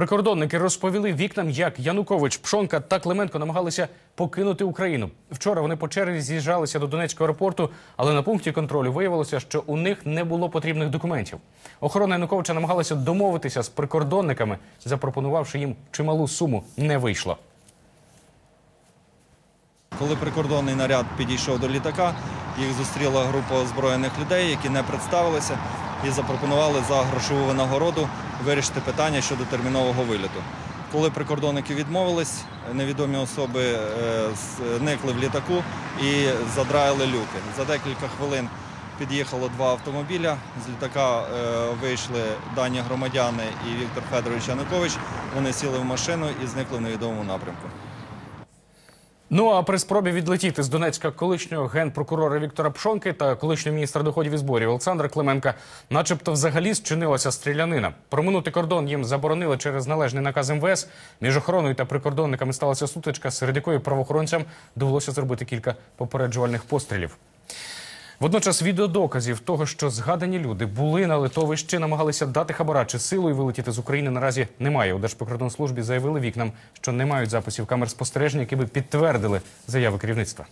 Прикордонники розповіли вікнам, як Янукович, Пшонка та Клименко намагалися покинути Україну. Вчора вони по черзі з'їжджалися до Донецького аеропорту, але на пункті контролю виявилося, що у них не було потрібних документів. Охорона Януковича намагалася домовитися з прикордонниками, запропонувавши їм чималу суму. Не вийшло. Коли прикордонний наряд підійшов до літака, їх зустріла група озброєних людей, які не представилися і запропонували за грошову винагороду вирішити питання щодо термінового виліту. Коли прикордонники відмовились, невідомі особи е, зникли в літаку і задраїли люки. За декілька хвилин під'їхало два автомобіля. З літака е, вийшли дані громадяни і Віктор Федорович Янукович. Вони сіли в машину і зникли в невідомому напрямку. Ну а при спробі відлетіти з Донецька колишнього генпрокурора Віктора Пшонки та колишнього міністра доходів і зборів Олександра Клименка, начебто, взагалі зчинилася стрілянина. Проминути кордон їм заборонили через належний наказ МВС. Між охороною та прикордонниками сталася сутичка, серед якої правоохоронцям довелося зробити кілька попереджувальних пострілів. Водночас відеодоказів того, що згадані люди були на литовищі, намагалися дати хабара чи силою вилетіти з України, наразі немає. У Держприкордонслужбі заявили вікнам, що не мають записів камер спостереження, які би підтвердили заяви керівництва.